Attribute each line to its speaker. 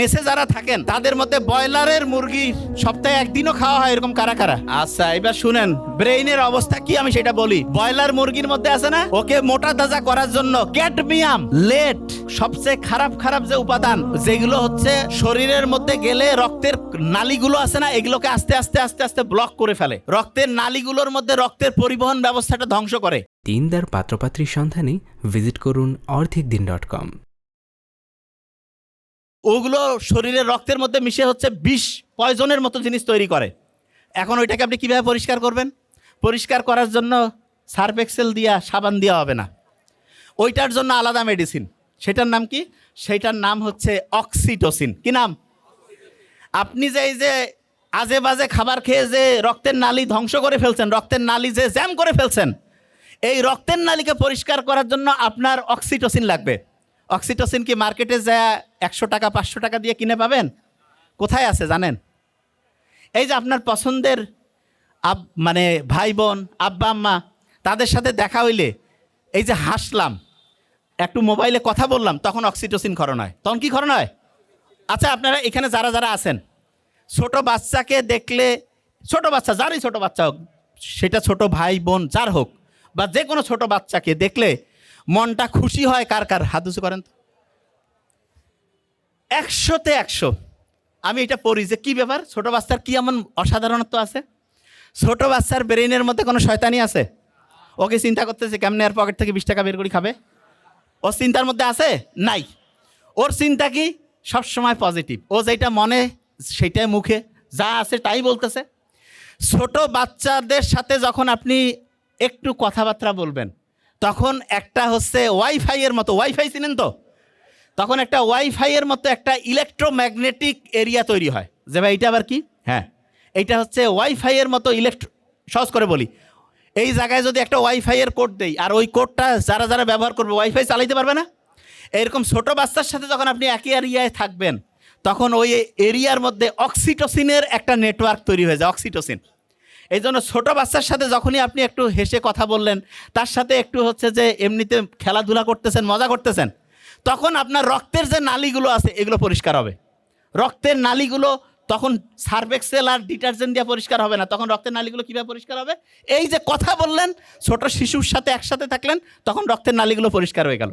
Speaker 1: মেসে যারা থাকেন তাদের মধ্যে ব্রয়লারের মুরগি সপ্তাহে একদিনও খাওয়া হয় এরকম কারা কারা? আচ্ছা এবার শুনেন ব্রেইনের অবস্থা কি আমি সেটা বলি। ব্রয়লার মুরগির মধ্যে আছে না? ওকে মোটা তাজা করার জন্য ক্যাডমিয়াম লেট সবচেয়ে খারাপ খারাপ যে উপাদান যেগুলো হচ্ছে শরীরের মধ্যে গেলে রক্তের নালিগুলো আছে না এগুলোকে আস্তে আস্তে আস্তে আস্তে ব্লক করে ফেলে। রক্তের নালিগুলোর মধ্যে রক্তের পরিবহন ব্যবস্থাটা ধ্বংস করে।
Speaker 2: দিনদার পাত্রপাত্রীর সন্ধানে ভিজিট করুন অর্ধেক দিন ডট কম।
Speaker 1: ওগুলো শরীরের রক্তের মধ্যে মিশে হচ্ছে বিষ পয়জনের মতো জিনিস তৈরি করে। এখন ওইটাকে আপনি কীভাবে পরিষ্কার করবেন? পরিষ্কার করার জন্য সার্ফ এক্সেল দিয়া সাবান দেওয়া হবে না। ওইটার জন্য আলাদা মেডিসিন। সেটার নাম কি? সেটার নাম হচ্ছে অক্সিটোসিন। কি নাম? আপনি যে এই যে আজে বাজে খাবার খেয়ে যে রক্তের নালি ধ্বংস করে ফেলছেন, রক্তের নালি যে জ্যাম করে ফেলছেন, এই রক্তের নালিকে পরিষ্কার করার জন্য আপনার অক্সিটোসিন লাগবে। অক্সিটোসিন কি মার্কেটে যা একশো টাকা, পাঁচশো টাকা দিয়ে কিনে পাবেন? কোথায় আছে জানেন? এই যে আপনার পছন্দের আব মানে ভাই বোন আব্বা আম্মা তাদের সাথে দেখা হইলে এই যে হাসলাম, একটু মোবাইলে কথা বললাম, তখন অক্সিটোসিন খরণ হয়। তখন কি খরণ হয়? আচ্ছা আপনারা এখানে যারা যারা আছেন, ছোট বাচ্চাকে দেখলে, ছোট বাচ্চা, যারই ছোট বাচ্চা হোক, সেটা ছোট ভাই বোন যার হোক, বা যে কোনো ছোট বাচ্চাকে দেখলে মনটা খুশি হয় কার কার? হাত করেন তো। একশোতে একশো। আমি এটা পড়ি যে কী ব্যাপার? ছোটো বাচ্চার কী এমন অসাধারণত্ব আছে? ছোট বাচ্চার ব্রেইনের মধ্যে কোনো শয়তানি আছে? ওকে চিন্তা করতেছে, কেমনে আর পকেট থেকে বিশ টাকা বের করে খাবে? ওর চিন্তার মধ্যে আছে? নাই। ওর চিন্তা কি? সবসময় পজিটিভ ও যেটা মনে সেটাই মুখে। যা আছে তাই বলতেছে। ছোট বাচ্চাদের সাথে যখন আপনি একটু কথাবার্তা বলবেন, তখন একটা হচ্ছে ওয়াইফাইয়ের মতো। ওয়াইফাই চিনেন তো? তখন একটা ওয়াইফাইয়ের মতো একটা ইলেকট্রোম্যাগনেটিক এরিয়া তৈরি হয়। যে ভাই এটা আবার কি? হ্যাঁ। এইটা হচ্ছে ওয়াইফাইয়ের মতো ইলেকট্রো সহজ করে বলি। এই জায়গায় যদি একটা ওয়াইফাইয়ের কোড দেই, আর ওই কোডটা যারা যারা ব্যবহার করবে ওয়াইফাই চালাইতে পারবে না? এরকম ছোট বাচ্চার সাথে যখন আপনি একই এরিয়ায় থাকবেন, তখন ওই এরিয়ার মধ্যে অক্সিটোসিনের একটা নেটওয়ার্ক তৈরি হয়ে যায় অক্সিটোসিন এই জন্য ছোটো বাচ্চার সাথে যখনই আপনি একটু হেসে কথা বললেন, তার সাথে একটু হচ্ছে যে এমনিতে খেলাধুলা করতেছেন, মজা করতেছেন তখন আপনার রক্তের যে নালিগুলো আছে, এগুলো পরিষ্কার হবে। রক্তের নালিগুলো তখন সার্ভেক্সেল আর ডিটারজেন্ট দিয়ে পরিষ্কার হবে না। তখন রক্তের নালিগুলো কীভাবে পরিষ্কার হবে? এই যে কথা বললেন, ছোট শিশুর সাথে একসাথে থাকলেন, তখন রক্তের নালিগুলো পরিষ্কার হয়ে গেল।